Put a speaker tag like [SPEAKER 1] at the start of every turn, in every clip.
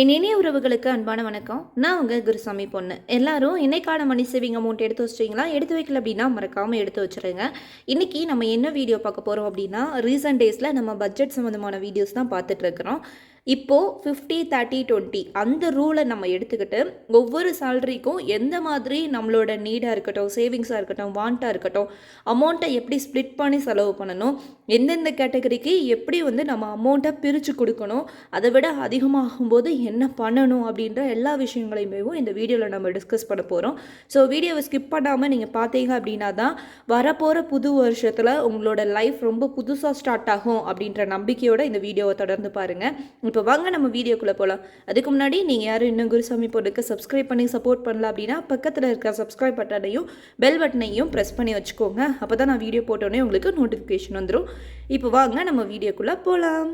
[SPEAKER 1] என் இனிய உறவுகளுக்கு அன்பான வணக்கம். நான் உங்கள் குருசாமி பொண்ணு. எல்லாரும் இன்னைக்கான மணி சேவிங் அமௌண்ட் எடுத்து வச்சிட்டிங்களா? எடுத்து வைக்கல அப்படின்னா மறக்காமல் எடுத்து வச்சுருங்க. இன்றைக்கி நம்ம என்ன வீடியோ பார்க்க போகிறோம் அப்படின்னா ரீசெண்ட் டேஸில் நம்ம பட்ஜெட் சம்மந்தமான வீடியோஸ் தான் பார்த்துட்ருக்குறோம் இப்போது ஃபிஃப்டி தேர்ட்டி டுவெண்ட்டி அந்த ரூலை நம்ம எடுத்துக்கிட்டு ஒவ்வொரு சேலரிக்கும் எந்த மாதிரி நம்மளோட நீடாக இருக்கட்டும் சேவிங்ஸாக இருக்கட்டும் வாண்ட்டாக இருக்கட்டும் அமௌண்ட்டை எப்படி ஸ்ப்ளிட் பண்ணி செலவு பண்ணணும் எந்தெந்த கேட்டகரிக்கு எப்படி வந்து நம்ம அமௌண்ட்டை பிரித்து கொடுக்கணும் அதை விட அதிகமாகும்போது என்ன பண்ணணும் அப்படின்ற எல்லா விஷயங்களையுமே இந்த வீடியோவில் நம்ம டிஸ்கஸ் பண்ண போகிறோம் ஸோ வீடியோவை ஸ்கிப் பண்ணாமல் நீங்கள் பார்த்தீங்க அப்படின்னா தான் வரப்போகிற புது வருஷத்தில் உங்களோட லைஃப் ரொம்ப புதுசாக ஸ்டார்ட் ஆகும் அப்படின்ற நம்பிக்கையோடு இந்த வீடியோவை தொடர்ந்து பாருங்கள் இப்போ இப்போ வாங்க நம்ம வீடியோக்குள்ளே போகலாம் அதுக்கு முன்னாடி நீங்கள் யாரும் இன்னும் குருசாமி பொருளுக்கு சப்ஸ்கிரைப் பண்ணி சப்போர்ட் பண்ணல அப்படின்னா பக்கத்தில் இருக்கிற சப்ஸ்கிரைப் பட்டனையும் பெல் பட்டனையும் ப்ரெஸ் பண்ணி வச்சுக்கோங்க. அப்போ தான் நான் வீடியோ போட்டோன்னே உங்களுக்கு நோட்டிஃபிகேஷன் வந்துடும் இப்போ வாங்க நம்ம வீடியோக்குள்ளே போகலாம்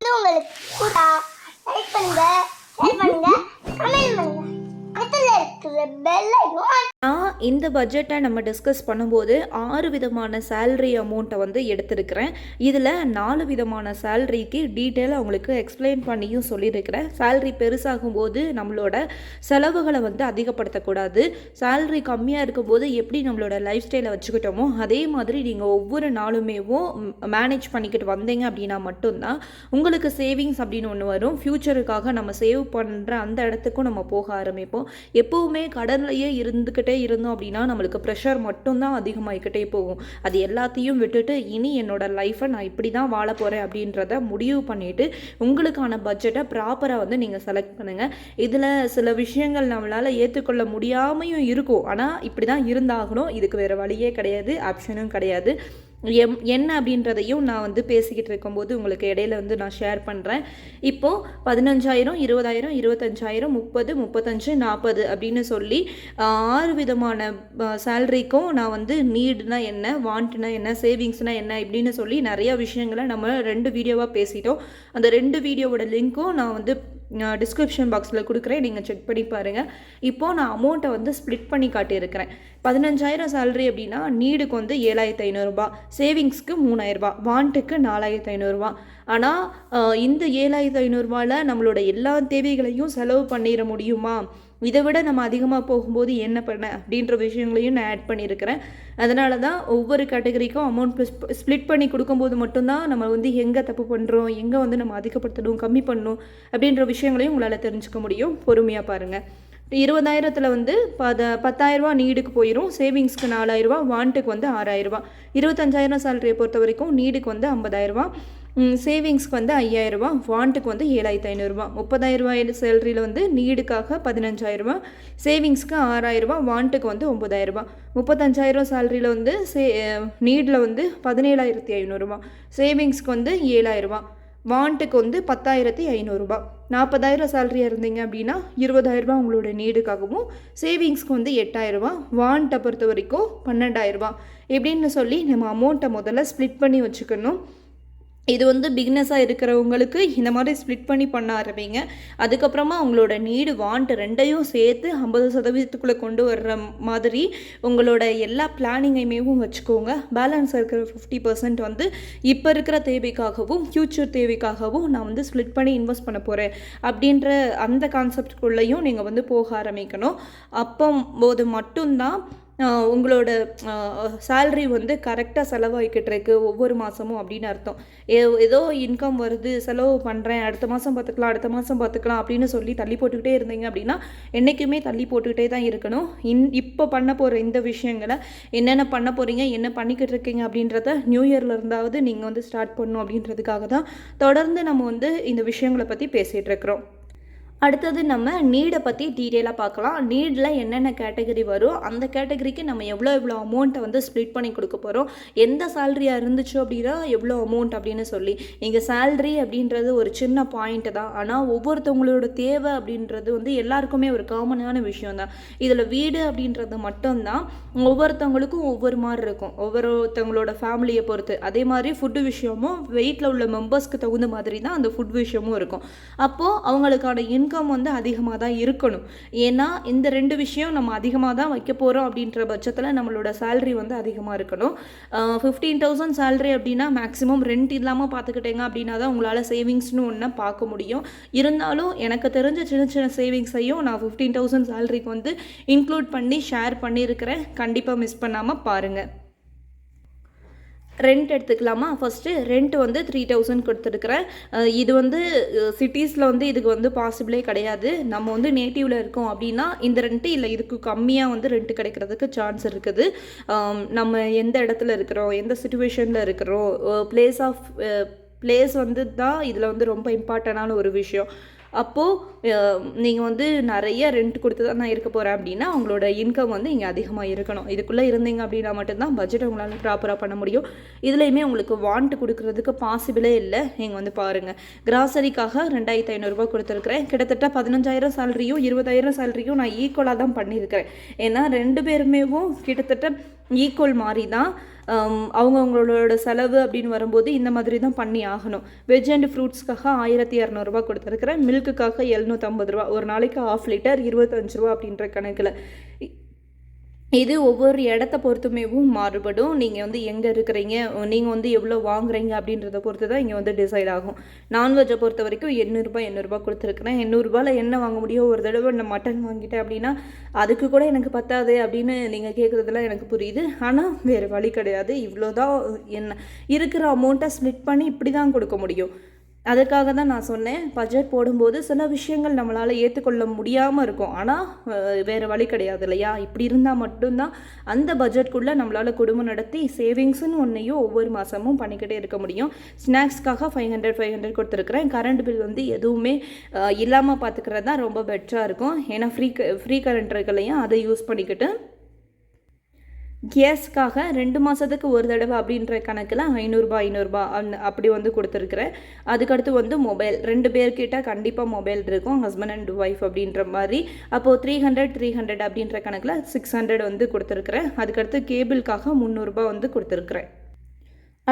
[SPEAKER 2] உங்களுக்கு லைக் பண்ணுங்க ஷேர் பண்ணுங்க கமெண்ட் பண்ணுங்க. பக்கத்துல இருக்கிற பெல்
[SPEAKER 1] நான் இந்த பட்ஜெட்டை நம்ம டிஸ்கஸ் பண்ணும்போது ஆறு விதமான சேல்ரி அமௌண்ட்டை வந்து எடுத்திருக்கிறேன். இதில் நாலு விதமான சேல்ரிக்கு டீட்டெயிலாக அவங்களுக்கு எக்ஸ்பிளைன் பண்ணியும் சொல்லியிருக்கிறேன். சேல்ரி பெருசாகும்போது நம்மளோட செலவுகளை வந்து அதிகப்படுத்தக்கூடாது. சேல்ரி கம்மியாக இருக்கும்போது எப்படி நம்மளோட லைஃப் ஸ்டைலை வச்சுக்கிட்டோமோ அதே மாதிரி நீங்கள் ஒவ்வொரு நாளுமேவும் மேனேஜ் பண்ணிக்கிட்டு வந்தீங்க அப்படின்னா மட்டும்தான் உங்களுக்கு சேவிங்ஸ் அப்படின்னு ஒன்று வரும். ஃப்யூச்சருக்காக நம்ம சேவ் பண்ணுற அந்த இடத்துக்கும் நம்ம போக ஆரம்பிப்போம். எப்போவுமே கடன்லையே இருந்துக்கிட்டே இருந்தோம் அப்படின்னா நம்மளுக்கு ப்ரெஷர் மட்டும்தான் அதிகமாகிக்கிட்டே போகும். அது எல்லாத்தையும் விட்டுட்டு இனி என்னோட லைஃப்பை நான் இப்படி தான் வாழ போகிறேன் அப்படின்றத முடிவு பண்ணிவிட்டு உங்களுக்கான பட்ஜெட்டை ப்ராப்பராக வந்து நீங்கள் செலக்ட் பண்ணுங்கள் இதில் சில விஷயங்கள் நம்மளால் ஏற்றுக்கொள்ள முடியாமையும் இருக்கும். ஆனால் இப்படி தான் இருந்தாகணும். இதுக்கு வேறு வழியே கிடையாது. ஆப்ஷனும் கிடையாது. எம் என்ன அப்படின்றதையும் நான் வந்து பேசிக்கிட்டு இருக்கும்போது உங்களுக்கு இடையில வந்து நான் ஷேர் பண்ணுறேன் இப்போது பதினஞ்சாயிரம் இருபதாயிரம் இருபத்தஞ்சாயிரம் முப்பது முப்பத்தஞ்சு நாற்பது அப்படின்னு சொல்லி ஆறு விதமான சேலரிக்கும் நான் வந்து நீடுனா என்ன வாண்ட்னா என்ன சேவிங்ஸ்னா என்ன இப்படின்னு சொல்லி நிறைய விஷயங்களை நம்ம ரெண்டு வீடியோவாக பேசிட்டோம். அந்த ரெண்டு வீடியோவோட லிங்க்கும் நான் வந்து டிஸ்கிரிப்ஷன் பாக்ஸில் கொடுக்குறேன். நீங்கள் செக் பண்ணி பாருங்கள் இப்போது நான் அமௌண்ட்டை வந்து ஸ்ப்ளிட் பண்ணி காட்டியிருக்கிறேன். பதினஞ்சாயிரம் சேலரி அப்படின்னா நீடுக்கு வந்து ஏழாயிரத்து ஐநூறுரூபா சேவிங்ஸ்க்கு மூணாயிரரூபா வாண்ட்டுக்கு நாலாயிரத்து ஐநூறுரூவா ஆனால் இந்த ஏழாயிரத்து ஐநூறுரூவாவில் நம்மளோட எல்லா தேவைகளையும் செலவு பண்ணிட முடியுமா? இதை விட நம்ம அதிகமாக போகும்போது என்ன பண்ண அப்படின்ற விஷயங்களையும் நான் ஆட் பண்ணியிருக்கிறேன். அதனால தான் ஒவ்வொரு கேட்டகரிக்கும் அமௌண்ட் ஸ்ப்ளிட் பண்ணி கொடுக்கும்போது மட்டும்தான் நம்ம வந்து எங்கே தப்பு பண்ணுறோம் எங்கே வந்து நம்ம அதிகப்படுத்தணும் கம்மி பண்ணணும் அப்படின்ற விஷயங்களையும் உங்களால் தெரிஞ்சுக்க முடியும். பொறுமையாக பாருங்கள் இருபதாயிரத்தில் வந்து பத பத்தாயிரரூபா நீடுக்கு போயிடும் சேவிங்ஸ்க்கு நாலாயிரரூபா வாண்ட்டுக்கு வந்து ஆறாயிரரூபா இருபத்தஞ்சாயிரம் சேலரியை பொறுத்த வரைக்கும் நீடுக்கு வந்து ஐம்பதாயிரரூபா சேவிங்ஸ்க்கு வந்து ஐயாயிரரூபா வாண்ட்டுக்கு வந்து ஏழாயிரத்து ஐநூறுரூவா முப்பதாயிரரூபாய் சேலரியில் வந்து நீடுக்காக பதினஞ்சாயிரரூபா சேவிங்ஸ்க்கு ஆறாயிரரூபா வாண்ட்டுக்கு வந்து ஒம்பதாயிரரூபா முப்பத்தஞ்சாயிரம் சேலரியில் வந்து சே நீடில் வந்து பதினேழாயிரத்தி ஐநூறுரூபா சேவிங்ஸ்க்கு வந்து ஏழாயிரரூபா வாண்ட்டுக்கு வந்து பத்தாயிரத்தி ஐநூறுரூபா நாற்பதாயிரம் சேலரியாக இருந்தீங்க அப்படின்னா இருபதாயிரரூபா உங்களோட நீடுக்காகவும் சேவிங்ஸ்க்கு வந்து எட்டாயிரரூபா வாண்ட்டை பொறுத்த வரைக்கும் பன்னெண்டாயிரரூபா எப்படின்னு சொல்லி நம்ம அமௌண்ட்டை முதல்ல ஸ்ப்ளிட் பண்ணி வச்சுக்கணும். இது வந்து பிக்னஸாக இருக்கிறவங்களுக்கு இந்த மாதிரி ஸ்ப்ளிட் பண்ணி பண்ண ஆரம்பிங்க. அதுக்கப்புறமா உங்களோட நீடு வாண்ட் ரெண்டையும் சேர்த்து ஐம்பது சதவீதத்துக்குள்ளே கொண்டு வர்ற மாதிரி உங்களோட எல்லா பிளானிங்கையுமேவும் வச்சுக்கோங்க. பேலன்ஸ் இருக்கிற ஃபிஃப்டி பர்சன்ட் வந்து இப்போ இருக்கிற தேவைக்காகவும் ஃப்யூச்சர் தேவைக்காகவும் நான் வந்து ஸ்ப்ளிட் பண்ணி இன்வெஸ்ட் பண்ண போகிறேன் அப்படின்ற அந்த கான்செப்டுக்குள்ளேயும் நீங்கள் வந்து போக ஆரம்பிக்கணும். அப்போ போது மட்டும்தான் உங்களோட சேல்ரி வந்து கரெக்டாக செலவாகிக்கிட்டுருக்கு ஒவ்வொரு மாதமும் அப்படின்னு அர்த்தம். ஏ- ஏதோ இன்கம் வருது செலவு பண்ணுறேன் அடுத்த மாதம் பார்த்துக்கலாம் அடுத்த மாதம் பார்த்துக்கலாம் அப்படின்னு சொல்லி தள்ளி போட்டுக்கிட்டே இருந்தீங்க அப்படின்னா என்றைக்குமே தள்ளி போட்டுக்கிட்டே தான் இருக்கணும். இன் இப்போ பண்ண போகிற இந்த விஷயங்களை என்னென்ன பண்ண போகிறீங்க என்ன பண்ணிக்கிட்டு இருக்கீங்க அப்படின்றத நியூ இயரில் இருந்தாவது நீங்கள் வந்து ஸ்டார்ட் பண்ணணும் அப்படின்றதுக்காக தான் தொடர்ந்து நம்ம வந்து இந்த விஷயங்களை பற்றி பேசிகிட்டு இருக்கிறோம். அடுத்தது நம்ம நீடை பற்றி டீட்டெயிலாக பார்க்கலாம். நீடில் என்னென்ன கேட்டகரி வரும்? அந்த கேட்டகரிக்கு நம்ம எவ்வளோ எவ்வளோ அமௌண்ட்டை வந்து ஸ்ப்ளிட் பண்ணி கொடுக்க போகிறோம் எந்த சேலரியாக இருந்துச்சு அப்படின்னா எவ்வளோ அமௌண்ட் அப்படின்னு சொல்லி. இங்கே சேல்ரி அப்படின்றது ஒரு சின்ன பாயிண்ட் தான். ஆனால் ஒவ்வொருத்தவங்களோட தேவை அப்படின்றது வந்து எல்லாருக்குமே ஒரு காமனான விஷயம் தான். இதில் வீடு அப்படின்றது மட்டும்தான். ஒவ்வொருத்தவங்களுக்கும் ஒவ்வொரு மாதிரி இருக்கும். ஒவ்வொருத்தவங்களோட ஃபேமிலியை பொறுத்து. அதே மாதிரி ஃபுட்டு விஷயமும் வெயிட்டில் உள்ள மெம்பர்ஸ்க்கு தகுந்த மாதிரி தான் அந்த ஃபுட் விஷயமும் இருக்கும். அப்போது அவங்களுக்கான இன் இன்கம் வந்து அதிகமாக தான் இருக்கணும். ஏன்னா இந்த ரெண்டு விஷயம் நம்ம அதிகமாக தான் வைக்க போகிறோம் அப்படின்ற பட்சத்தில் நம்மளோட சேலரி வந்து அதிகமாக இருக்கணும். ஃபிஃப்டீன் தௌசண்ட் சேலரி அப்படின்னா மேக்ஸிமம் ரெண்ட் இல்லாமல் பார்த்துக்கிட்டேங்க அப்படின்னா தான் உங்களால் சேவிங்ஸ்னு ஒன்று பார்க்க முடியும். இருந்தாலும் எனக்கு தெரிஞ்ச சின்ன சின்ன சேவிங்ஸையும் நான் ஃபிஃப்டீன் தௌசண்ட் சேலரிக்கு வந்து இன்க்ளூட் பண்ணி ஷேர் பண்ணியிருக்கிறேன். கண்டிப்பாக மிஸ் பண்ணாமல் பாருங்கள் ரெண்ட் எடுத்துக்கலாமா? ஃபஸ்ட்டு ரெண்ட் வந்து த்ரீ தௌசண்ட் கொடுத்துருக்குறேன். இது வந்து சிட்டிஸில் வந்து இதுக்கு வந்து பாசிபிளே கிடையாது. நம்ம வந்து நேட்டிவில் இருக்கோம் அப்படின்னா இந்த ரெண்ட்டு இல்லை இதுக்கு கம்மியாக வந்து ரெண்ட் கிடைக்கிறதுக்கு சான்ஸ் இருக்குது. நம்ம எந்த இடத்துல இருக்கிறோம் எந்த சுச்சுவேஷனில் இருக்கிறோம் பிளேஸ் ஆஃப் பிளேஸ் வந்து தான் இதில் வந்து ரொம்ப இம்பார்ட்டண்டான ஒரு விஷயம். அப்போது நீங்கள் வந்து நிறைய ரெண்ட் கொடுத்து தான் நான் இருக்க போகிறேன் அப்படின்னா உங்களோட இன்கம் வந்து இங்கே அதிகமாக இருக்கணும். இதுக்குள்ளே இருந்தீங்க அப்படின்னா மட்டும்தான் பட்ஜெட் உங்களால் ப்ராப்பராக பண்ண முடியும். இதுலேயுமே உங்களுக்கு வாண்ட் கொடுக்குறதுக்கு பாசிபிளே இல்லை. நீங்கள் வந்து பாருங்கள் கிராசரிக்காக ரெண்டாயிரத்தி ஐநூறுரூபா கொடுத்துருக்குறேன். கிட்டத்தட்ட பதினஞ்சாயிரம் சேலரியும் இருபதாயிரம் சேலரியும் நான் ஈக்குவலாக தான் பண்ணியிருக்கிறேன். ஏன்னா ரெண்டு பேருமேவும் கிட்டத்தட்ட ஈக்குவல் மாதிரி தான் அவங்கவுங்களோட செலவு அப்படின்னு வரும்போது இந்த மாதிரி தான் பண்ணி ஆகணும். வெஜ் அண்ட் ஃப்ரூட்ஸ்க்காக ஆயிரத்தி இரநூறுபா கொடுத்துருக்குறேன். மில்க்குக்காக எழுநூற்றம்பது ரூபா ஒரு நாளைக்கு ஆஃப் லிட்டர் இருபத்தஞ்சு ரூபா அப்படின்ற கணக்கில். இது ஒவ்வொரு இடத்த பொறுத்துமேவும் மாறுபடும். நீங்கள் வந்து எங்கே இருக்கிறீங்க? நீங்கள் வந்து எவ்வளோ வாங்குறீங்க அப்படின்றத பொறுத்து தான் இங்கே வந்து டிசைட் ஆகும். நான்வெஜ்ஜை பொறுத்த வரைக்கும் எண்ணூறுபா எண்ணூறுபா கொடுத்துருக்குறேன். எண்ணூறுபாவில் என்ன வாங்க முடியும்? ஒரு தடவை நான் மட்டன் வாங்கிட்டேன் அப்படின்னா அதுக்கு கூட எனக்கு பத்தாது அப்படின்னு நீங்கள் கேட்குறதுலாம் எனக்கு புரியுது. ஆனால் வேறு வழி கிடையாது. இவ்வளோ தான் என்ன இருக்கிற அமௌண்ட்டை ஸ்ப்ளிட் பண்ணி இப்படி தான் கொடுக்க முடியும். அதுக்காக தான் நான் சொன்னேன். பட்ஜெட் போடும்போது சில விஷயங்கள் நம்மளால் ஏற்றுக்கொள்ள முடியாமல் இருக்கும். ஆனால் வேறு வழி கிடையாது இல்லையா? இப்படி இருந்தால் மட்டும்தான் அந்த பட்ஜெட்குள்ளே நம்மளால் குடும்பம் நடத்தி சேவிங்ஸ்னு ஒன்றையும் ஒவ்வொரு மாதமும் பண்ணிக்கிட்டே இருக்க முடியும். ஸ்நாக்ஸ்க்காக ஃபைவ் ஹண்ட்ரட் ஃபைவ் ஹண்ட்ரட் கொடுத்துருக்குறேன். கரண்ட் பில் வந்து எதுவுமே இல்லாமல் பார்த்துக்கிறது தான் ரொம்ப பெட்டராக இருக்கும். ஏன்னா ஃப்ரீ ஃப்ரீ கரண்ட் இருக்கலையும் அதை யூஸ் பண்ணிக்கிட்டு கேஸ்க்காக ரெண்டு மாதத்துக்கு ஒரு தடவை அப்படின்ற கணக்கில் ஐநூறுரூபா ஐநூறுரூபா அந் அப்படி வந்து கொடுத்துருக்குறேன் அதுக்கடுத்து வந்து மொபைல் ரெண்டு பேர்கிட்ட கண்டிப்பாக மொபைல் இருக்கும் ஹஸ்பண்ட் அண்ட் ஒய்ஃப் அப்படின்ற மாதிரி. அப்போது த்ரீ ஹண்ட்ரட் த்ரீ ஹண்ட்ரட் அப்படின்ற கணக்கில் சிக்ஸ் ஹண்ட்ரட் வந்து கொடுத்துருக்குறேன் அதுக்கடுத்து கேபிளுக்காக முந்நூறுரூபா வந்து கொடுத்துருக்குறேன்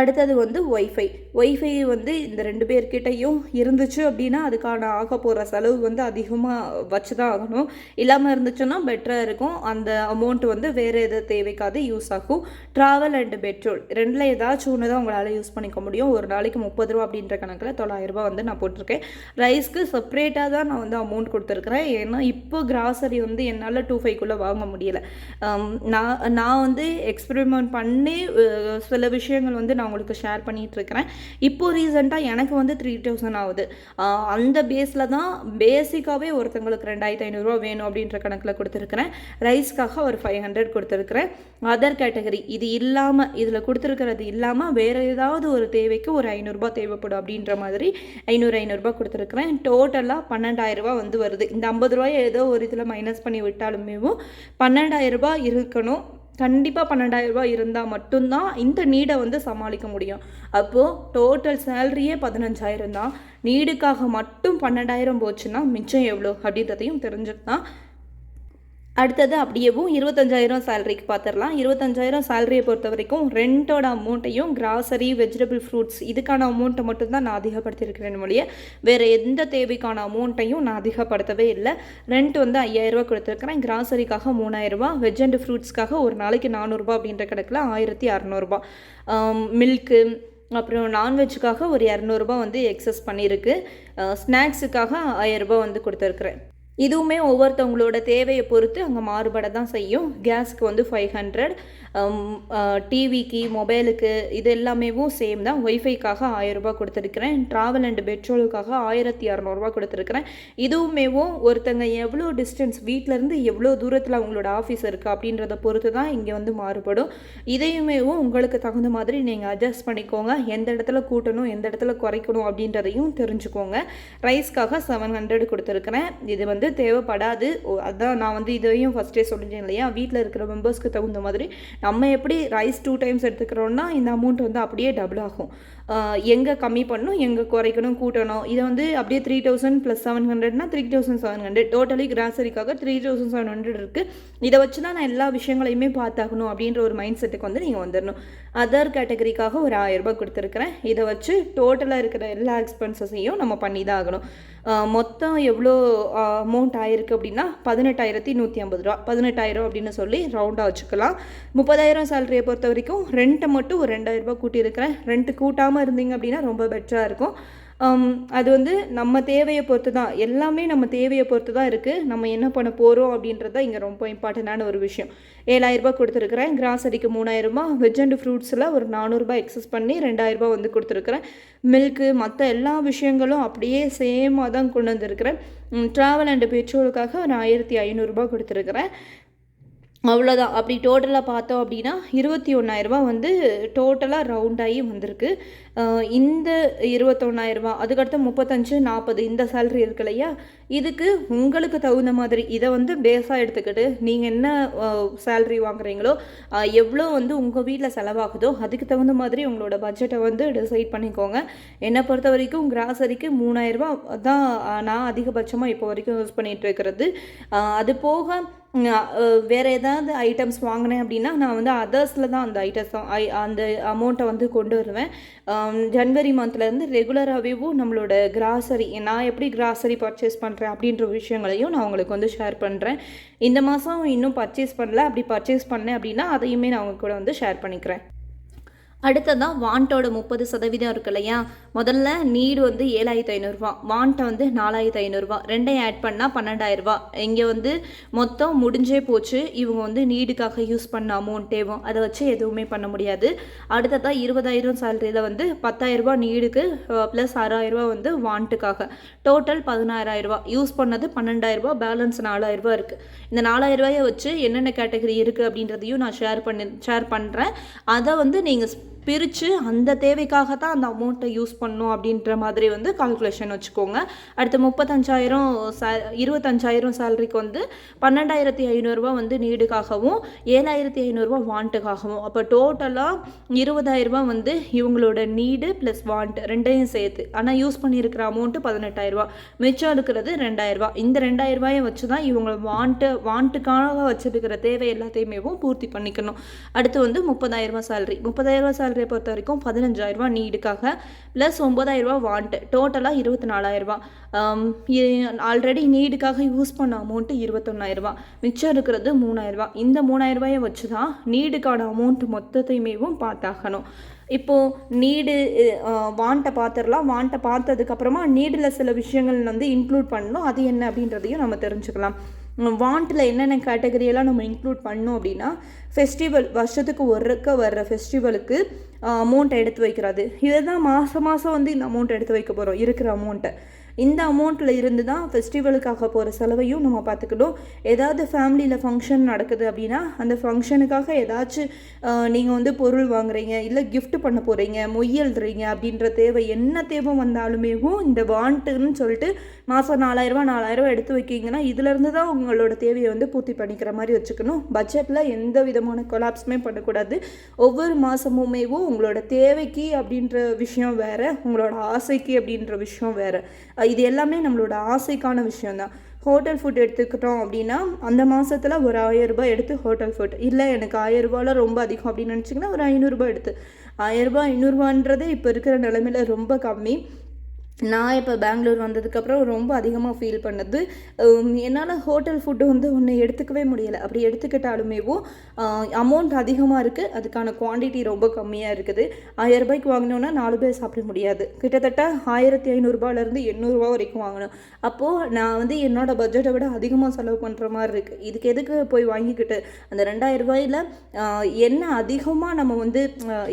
[SPEAKER 1] அடுத்தது வந்து ஒய்ஃபை ஒய்ஃபை வந்து இந்த ரெண்டு பேர்கிட்டையும் இருந்துச்சு அப்படின்னா அதுக்கான ஆக போகிற செலவு வந்து அதிகமாக வச்சு தான் ஆகணும். இல்லாமல் இருந்துச்சுன்னா பெட்டராக இருக்கும். அந்த அமௌண்ட் வந்து வேறு எது தேவைக்காது யூஸ் ஆகும். ட்ராவல் அண்ட் பெட்ரோல் ரெண்டில் ஏதாச்சும் ஒன்று தான் உங்களால் யூஸ் பண்ணிக்க முடியும். ஒரு நாளைக்கு முப்பது ரூபா அப்படின்ற கணக்கில் தொள்ளாயிரரூபா வந்து நான் போட்டிருக்கேன். ரைஸ்க்கு செப்ரேட்டாக தான் நான் வந்து அமௌண்ட் கொடுத்துருக்குறேன். ஏன்னா இப்போ கிராசரி வந்து என்னால் டூ ஃபைவ்க்குள்ளே வாங்க முடியல. நான் நான் வந்து எக்ஸ்பெரிமெண்ட் பண்ணி சில விஷயங்கள் வந்து நான் உங்களுக்கு ஷேர் பண்ணிட்டு இருக்கிறேன் ரீசெண்டாக எனக்கு வந்து த்ரீ தௌசண்ட் ஆகுது. அந்த பேஸில் தான் பேசிக்காகவே ஒருத்தங்களுக்கு ரெண்டாயிரத்தி ஐநூறுரூவா வேணும் அப்படின்ற கணக்கில் கொடுத்துருக்குறேன். ரைஸ்க்காக ஒரு ஃபைவ் ஹண்ட்ரட் கொடுத்துருக்குறேன். அதர் கேட்டகரி இது இல்லாமல் இதில் கொடுத்துருக்கிறது இல்லாமல் வேறு ஏதாவது ஒரு தேவைக்கு ஒரு ஐநூறுரூபா தேவைப்படும் அப்படின்ற மாதிரி ஐநூறு ஐநூறுரூபா கொடுத்துருக்குறேன். டோட்டலாக பன்னெண்டாயிரரூபா வந்து வருது. இந்த ஐம்பது ரூபாயை ஏதோ ஒரு இதில் மைனஸ் பண்ணி விட்டாலுமேவும் பன்னெண்டாயிரரூபா இருக்கணும். கண்டிப்பாக பன்னெண்டாயிரம் ரூபாய் இருந்தால் மட்டும்தான் இந்த நீடை வந்து சமாளிக்க முடியும். அப்போது டோட்டல் சேலரியே பதினஞ்சாயிரம் தான். நீடுக்காக மட்டும் பன்னெண்டாயிரம் போச்சுன்னா மிச்சம் எவ்வளோ அப்படின்றதையும் தெரிஞ்சுட்டு தான் அடுத்தது அப்படியேவும் இருபத்தஞ்சாயிரம் சேலரிக்கு பார்த்துடலாம் இருபத்தஞ்சாயிரம் சேலரியை பொறுத்த வரைக்கும் ரெண்டோட அமௌண்ட்டையும் கிராசரி வெஜிடபிள் ஃப்ரூட்ஸ் இதுக்கான அமௌண்ட்டை மட்டும்தான் நான் அதிகப்படுத்தியிருக்கிறேன் மொழிய வேறு எந்த தேவைக்கான அமௌண்ட்டையும் நான் அதிகப்படுத்தவே இல்லை. ரெண்ட் வந்து ஐயாயிரரூபா கொடுத்துருக்குறேன். கிராசரிக்காக மூணாயிரரூபா வெஜ் அண்ட் ஃப்ரூட்ஸ்க்காக ஒரு நாளைக்கு நானூறுரூபா அப்படின்ற கணக்கில் ஆயிரத்தி அறநூறுபா மில்க்கு அப்புறம் நான்வெஜ்ஜுக்காக ஒரு இரநூறுபா வந்து எக்ஸஸ் பண்ணியிருக்கு. ஸ்நாக்ஸுக்காக ஆயிரரூபா வந்து கொடுத்துருக்குறேன். இதுவுமே ஒவ்வொருத்தவங்களோட தேவையை பொறுத்து அங்கே மாறுபட தான் செய்யும். கேஸ்க்கு வந்து ஃபைவ் ஹண்ட்ரட் டிவிக்கு மொபைலுக்கு இது எல்லாமேவும் சேம் தான். ஒய்ஃபைக்காக ஆயிரரூபா கொடுத்துருக்குறேன். ட்ராவல் அண்ட் பெட்ரோலுக்காக ஆயிரத்தி இரநூறுபா கொடுத்துருக்குறேன். இதுவுமேவும் ஒருத்தங்க எவ்வளோ டிஸ்டன்ஸ் வீட்டிலேருந்து எவ்வளோ தூரத்தில் அவங்களோட ஆஃபீஸ் இருக்குது அப்படின்றத பொறுத்து தான் இங்கே வந்து மாறுபடும். இதையுமேவும் உங்களுக்கு தகுந்த மாதிரி நீங்கள் அட்ஜஸ்ட் பண்ணிக்கோங்க. எந்த இடத்துல கூட்டணும் எந்த இடத்துல குறைக்கணும் அப்படின்றதையும் தெரிஞ்சுக்கோங்க. ரைஸ்க்காக செவன் ஹண்ட்ரட் கொடுத்துருக்குறேன். இது வந்து தேவைப்படாது. ஓ, அதான் நான் வந்து இதையும் ஃபஸ்ட்டே சொல்லிட்டேன் இல்லையா? வீட்டில் இருக்கிற மெம்பர்ஸ்க்கு தகுந்த மாதிரி நம்ம எப்படி ரைஸ் டூ டைம்ஸ் எடுத்துக்கிறோன்னா இந்த அமௌண்ட் வந்து அப்படியே டபுள் ஆகும். எங்கே கம்மி பண்ணணும் எங்கே குறைக்கணும் கூட்டணும். இதை வந்து அப்படியே three thousand plus seven ஹண்ட்ரட்னா three thousand seven hundred totally கிராசரிக்காக three thousand seven hundred இருக்குது இதை வச்சு தான் நான் எல்லா விஷயங்களையுமே பார்த்தாகணும் அப்படின்ற ஒரு மைண்ட் செட்டுக்கு வந்து நீங்கள் வந்துடணும் அதர் கேட்டகரிக்காக ஒரு ஆயிரம் ரூபாய் கொடுத்துருக்குறேன். இதை வச்சு டோட்டலாக இருக்கிற எல்லா எக்ஸ்பென்சஸையும் நம்ம பண்ணி தான் ஆகணும். மொத்தம் எவ்வளோ அமௌண்ட் ஆயிருக்கு அப்படின்னா பதினெட்டாயிரத்தி நூற்றி ஐம்பது ரூபா. பதினெட்டாயிரம் அப்படின்னு சொல்லி ரவுண்டாக வச்சுக்கலாம். முப்பதாயிரம் சேலரியை பொறுத்த வரைக்கும் ரெண்ட்டை மட்டும் ஒரு ரெண்டாயிரம் ரூபாய் கூட்டியிருக்கிறேன். ரெண்ட்டு கூட்டாமல் இருந்தீங்க அப்படின்னா ரொம்ப பெட்டராக இருக்கும். அது வந்து நம்ம தேவையை பொறுத்து தான் எல்லாமே நம்ம தேவையை பொறுத்து தான் இருக்குது நம்ம என்ன பண்ண போகிறோம் அப்படின்றது தான் இங்கே ரொம்ப இம்பார்ட்டண்டான ஒரு விஷயம். ஏழாயிரரூபா கொடுத்துருக்குறேன். கிராசரிக்கு மூணாயிரரூபா வெஜ் அண்ட் ஃப்ரூட்ஸில் ஒரு நானூறுரூபா எக்ஸஸ் பண்ணி ரெண்டாயிரரூபா வந்து கொடுத்துருக்குறேன். மில்க்கு மற்ற எல்லா விஷயங்களும் அப்படியே சேமாக தான் கொண்டு வந்திருக்கிறேன். ட்ராவல் அண்ட் பெட்ரோலுக்காக ஒரு ஆயிரத்தி ஐநூறுரூபா கொடுத்துருக்குறேன். அவ்வளோதான் அப்படி டோட்டலாக பார்த்தோம் அப்படின்னா இருபத்தி ஒன்றாயிரரூபா வந்து டோட்டலாக ரவுண்டாகி வந்திருக்கு. இந்த இருபத்தொன்னாயிரரூபா அதுக்கடுத்து முப்பத்தஞ்சு நாற்பது இந்த சேலரி இருக்கு இல்லையா இதுக்கு உங்களுக்கு தகுந்த மாதிரி இதை வந்து பேஸாக எடுத்துக்கிட்டு நீங்கள் என்ன சேலரி வாங்குறீங்களோ எவ்வளோ வந்து உங்கள் வீட்டில் செலவாகுதோ அதுக்கு தகுந்த மாதிரி உங்களோட பட்ஜெட்டை வந்து டிசைட் பண்ணிக்கோங்க. என்னை பொறுத்த வரைக்கும் கிராசரிக்கு மூணாயிரரூபா தான் நான் அதிகபட்சமாக இப்போ வரைக்கும் யூஸ் பண்ணிகிட்டு இருக்கிறது. அது போக வேறு ஏதாவது ஐட்டம்ஸ் வாங்கினேன் அப்படின்னா நான் வந்து அதர்ஸில் தான் அந்த ஐட்டம்ஸ் அந்த அமௌண்ட்டை வந்து கொண்டு வருவேன். ஜனவரி மந்த்லேருந்து ரெகுலராகவேவும் நம்மளோட கிராசரி நான் எப்படி கிராசரி பர்ச்சேஸ் பண்ணுறேன் அப்படின்ற விஷயங்களையும் நான் உங்களுக்கு வந்து ஷேர் பண்ணுறேன் இந்த மாதம் இன்னும் பர்ச்சேஸ் பண்ணல அப்படி பர்ச்சேஸ் பண்ணேன் அப்படின்னா அதையுமே நான் உங்க கூட வந்து ஷேர் பண்ணிக்கிறேன். அடுத்ததான் வாண்டோட முப்பது சதவீதம் இருக்கு இல்லையா? முதல்ல நீடு வந்து ஏழாயிரத்து ஐநூறுரூவா வாண்ட்டை வந்து நாலாயிரத்து ஐநூறுரூவா ரெண்டையும் ஆட் பண்ணால் பன்னெண்டாயிரரூவா இங்கே வந்து மொத்தம் முடிஞ்சே போச்சு. இவங்க வந்து நீடுக்காக யூஸ் பண்ண அமௌண்ட்டேவும் அதை வச்சு எதுவுமே பண்ண முடியாது. அடுத்ததாக இருபதாயிரம் சேலரியில் வந்து பத்தாயிரரூபா நீடுக்கு ப்ளஸ் ஆறாயிரரூபா வந்து வாண்ட்டுக்காக டோட்டல் பதினாறாயிரரூபா. யூஸ் பண்ணது பன்னெண்டாயிரரூபா பேலன்ஸ் நாலாயிரரூபா இருக்குது இந்த நாலாயிரரூபாயை வச்சு என்னென்ன கேட்டகரி இருக்குது அப்படின்றதையும் நான் ஷேர் பண்ணி ஷேர் பண்ணுறேன் அதை வந்து நீங்கள் பிரித்து அந்த தேவைக்காக தான் அந்த அமௌண்ட்டை யூஸ் பண்ணும் அப்படின்ற மாதிரி வந்து கால்குலேஷன் வச்சுக்கோங்க. அடுத்து முப்பத்தஞ்சாயிரம் சே இருபத்தஞ்சாயிரம் சேலரிக்கு வந்து பன்னெண்டாயிரத்தி ஐநூறுரூவா வந்து நீடுக்காகவும் ஏழாயிரத்தி ஐநூறுரூவா வாண்ட்டுக்காகவும். அப்போ டோட்டலாக இருபதாயிரரூபா வந்து இவங்களோட நீடு ப்ளஸ் வாண்ட் ரெண்டையும் சேர்த்து. ஆனால் யூஸ் பண்ணியிருக்கிற அமௌண்ட்டு பதினெட்டாயிரரூபா. மிச்சம் இருக்கிறது ரெண்டாயிரரூபா. இந்த ரெண்டாயிரரூபாயை வச்சு தான் இவங்க வாண்ட்டு வாண்ட்டுக்காக வச்சுருக்கிற தேவை எல்லாத்தையுமே பூர்த்தி பண்ணிக்கணும். அடுத்து வந்து முப்பதாயிரரூபா சேலரி முப்பதாயிரரூபா சேலரியை பொறுத்த வரைக்கும் பதினஞ்சாயிரரூபா நீடுக்காக ப்ளஸ் ஒம்பதாயிரரூபா வாண்ட்டு டோட்டலாக இருபத்தி நாலாயிரரூபா ஆல்ரெடி நீடுக்காக யூஸ் பண்ண அமௌண்ட்டு இருபத்தொன்னாயிரரூபா மிச்சம் இருக்கிறது மூணாயிரரூபா இந்த மூணாயிரரூபாயை வச்சு தான் நீடுக்கான அமௌண்ட் மொத்தத்தையுமேவும் பார்த்தாகணும். இப்போது நீடு வாண்ட்டை பார்த்துடலாம். வாண்ட்டை பார்த்ததுக்கப்புறமா நீடில் சில விஷயங்கள் வந்து இன்க்ளூட் பண்ணணும். அது என்ன அப்படின்றதையும் நம்ம தெரிஞ்சுக்கலாம். வாண்ட்டில் என்னென்ன கேட்டகரியெல்லாம் நம்ம இன்க்ளூட் பண்ணோம் அப்படின்னா ஃபெஸ்டிவல் வருஷத்துக்கு ஒருக்க வர்ற ஃபெஸ்டிவலுக்கு அமௌண்ட் எடுத்து வைக்கிறது. இதை தான் மாதம் மாதம் வந்து இந்த அமௌண்ட் எடுத்து வைக்க போகிறோம் இருக்கிற அமௌண்ட்டை இந்த அமௌண்ட்டில் இருந்து தான் ஃபெஸ்டிவலுக்காக போகிற செலவையும் நம்ம பார்த்துக்கணும். ஏதாவது ஃபேமிலியில் ஃபங்க்ஷன் நடக்குது அப்படின்னா அந்த ஃபங்க்ஷனுக்காக ஏதாச்சும் நீங்கள் வந்து பொருள் வாங்குறீங்க இல்லை கிஃப்ட் பண்ண போகிறீங்க மொய் எழுதுறீங்க அப்படின்ற தேவை என்ன தேவை வந்தாலுமேவும் இந்த வாண்ட்டுன்னு சொல்லிட்டு மாதம் நாலாயிரரூவா நாலாயிரரூவா எடுத்து வைக்கிங்கன்னா இதுலேருந்து தான் உங்களோட தேவையை வந்து பூர்த்தி பண்ணிக்கிற மாதிரி வச்சுக்கணும். பட்ஜெட்டில் எந்த விதமான கொலாப்ஸுமே பண்ணக்கூடாது. ஒவ்வொரு மாதமுமேவும் உங்களோட தேவைக்கு அப்படின்ற விஷயம் வேறு உங்களோட ஆசைக்கு அப்படின்ற விஷயம் வேறு. இது எல்லாமே நம்மளோட ஆசைக்கான விஷயம்தான். ஹோட்டல் ஃபுட் எடுத்துக்கிட்டோம் அப்படின்னா அந்த மாதத்தில் ஒரு ஆயரூபா எடுத்து ஹோட்டல் ஃபுட். இல்லை எனக்கு ஆயரூபாவில் ரொம்ப அதிகம் அப்படின்னு நினச்சிங்கன்னா ஒரு ஐநூறுரூபா எடுத்து. ஆயரூபா ஐநூறுரூவான்றதே இப்போ இருக்கிற நிலமையில ரொம்ப கம்மி. நான் இப்போ பெங்களூர் வந்ததுக்கப்புறம் ரொம்ப அதிகமாக ஃபீல் பண்ணது என்னால் ஹோட்டல் ஃபுட்டு வந்து ஒன்று எடுத்துக்கவே முடியலை. அப்படி எடுத்துக்கிட்டாலுமேவும் அமௌண்ட் அதிகமாக இருக்குது அதுக்கான குவாண்டிட்டி ரொம்ப கம்மியாக இருக்குது. ஆயிரம் ரூபாய்க்கு வாங்கினோன்னா நாலு பேர் சாப்பிட முடியாது. கிட்டத்தட்ட ஆயிரத்தி ஐநூறுரூபாலேருந்து எண்ணூறுரூவா வரைக்கும் வாங்கணும் அப்போது நான் வந்து என்னோடய பட்ஜெட்டை விட அதிகமாக செலவு பண்ணுற மாதிரி இருக்குது இதுக்கு எதுக்கு போய் வாங்கிக்கிட்டு? அந்த ரெண்டாயிரம் ரூபாயில் என்ன அதிகமாக நம்ம வந்து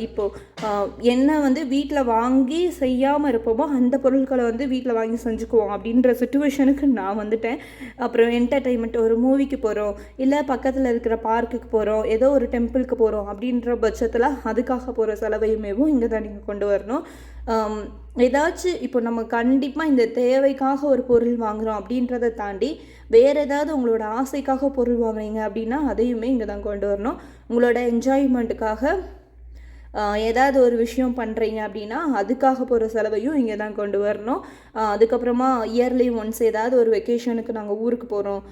[SPEAKER 1] இப்போது என்ன வந்து வீட்டில் வாங்கி செய்யாமல் இருப்போமோ அந்த பொருட்களை வந்து வீட்டில் வாங்கி செஞ்சுக்குவோம் அப்படின்ற சுச்சுவேஷனுக்கு நான் வந்துட்டேன். அப்புறம் என்டர்டைன்மெண்ட் ஒரு மூவிக்கு போகிறோம் இல்லை பக்கத்தில் இருக்கிற பார்க்குக்கு போகிறோம் ஏதோ ஒரு டெம்பிளுக்கு போகிறோம் அப்படின்ற பட்சத்தில் அதுக்காக போகிற செலவையுமேவும் இங்கே தான் நீங்கள் கொண்டு வரணும். ஏதாச்சும் இப்போ நம்ம கண்டிப்பாக இந்த தேவைக்காக ஒரு பொருள் வாங்குகிறோம் அப்படின்றத தாண்டி வேறு ஏதாவது உங்களோட ஆசைக்காக பொருள் வாங்குறீங்க அப்படின்னா அதையுமே இங்கே தான் கொண்டு வரணும். உங்களோட என்ஜாய்மெண்ட்டுக்காக ஏதாவது ஒரு விஷயம் பண்ணுறீங்க அப்படின்னா அதுக்காக போகிற செலவையும் இங்கே தான் கொண்டு வரணும். அதுக்கப்புறமா இயர்லி ஒன்ஸ் ஏதாவது ஒரு வெக்கேஷனுக்கு நாங்கள் ஊருக்கு போகிறோம்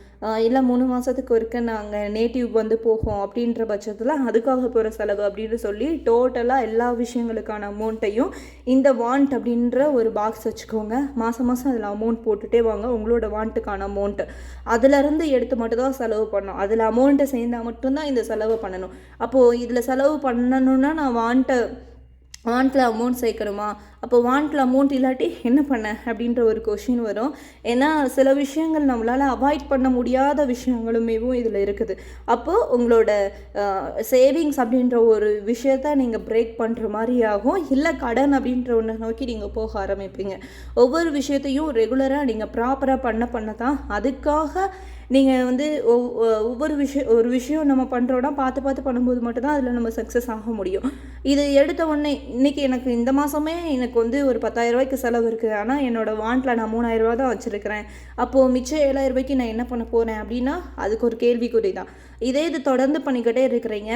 [SPEAKER 1] இல்லை மூணு மாதத்துக்கு ஒருக்க நாங்கள் நேட்டிவ் வந்து போகும் அப்படின்ற பட்சத்தில் அதுக்காக போகிற செலவு அப்படின்னு சொல்லி டோட்டலாக எல்லா விஷயங்களுக்கான அமௌண்ட்டையும் இந்த வாண்ட் அப்படின்ற ஒரு பாக்ஸ் வச்சுக்கோங்க. மாதம் மாதம் அதில் அமௌண்ட் போட்டுட்டே வாங்க. உங்களோட வாண்ட்டுக்கான அமௌண்ட்டு அதுலேருந்து எடுத்து மட்டும்தான் செலவு பண்ணணும். அதில் அமௌண்ட்டை சேர்ந்தால் மட்டும்தான் இந்த செலவு பண்ணணும். அப்போது இதில் செலவு பண்ணணுன்னா நான் வாண்ட்டை வாண்டில் அமௌண்ட் சேர்க்கணுமா? அப்போ வாண்டில் அமௌண்ட் இல்லாட்டி என்ன பண்ண? அப்படின்ற ஒரு கொஷின் வரும். ஏன்னா சில விஷயங்கள் நம்மளால் அவாய்ட் பண்ண முடியாத விஷயங்களுமேவும் இதில் இருக்குது. அப்போது உங்களோட சேவிங்ஸ் அப்படின்ற ஒரு விஷயத்த நீங்கள் பிரேக் பண்ணுற மாதிரி ஆகும். இல்லை கடன் அப்படின்ற ஒன்றை நோக்கி நீங்கள் போக ஆரம்பிப்பீங்க. ஒவ்வொரு விஷயத்தையும் ரெகுலராக நீங்கள் ப்ராப்பராக பண்ண பண்ண தான் அதுக்காக நீங்கள் வந்து ஒவ்வொரு விஷயம் ஒரு விஷயம் நம்ம பண்ணுறோன்னா பார்த்து பார்த்து பண்ணும்போது மட்டும்தான் அதில் நம்ம சக்ஸஸ் ஆக முடியும். இது எடுத்த உடனே இன்னைக்கு எனக்கு இந்த மாதமே எனக்கு வந்து ஒரு பத்தாயிரரூபாய்க்கு செலவு இருக்குது ஆனால் என்னோடய வாண்ட்டில் நான் மூணாயிரரூபா தான் வச்சுருக்கிறேன். அப்போது மிச்சம் ஏழாயிரம் ரூபாய்க்கு நான் என்ன பண்ண போகிறேன் அப்படின்னா அதுக்கு ஒரு கேள்விக்குறி தான். இதே இது தொடர்ந்து பண்ணிக்கிட்டே இருக்கிறீங்க.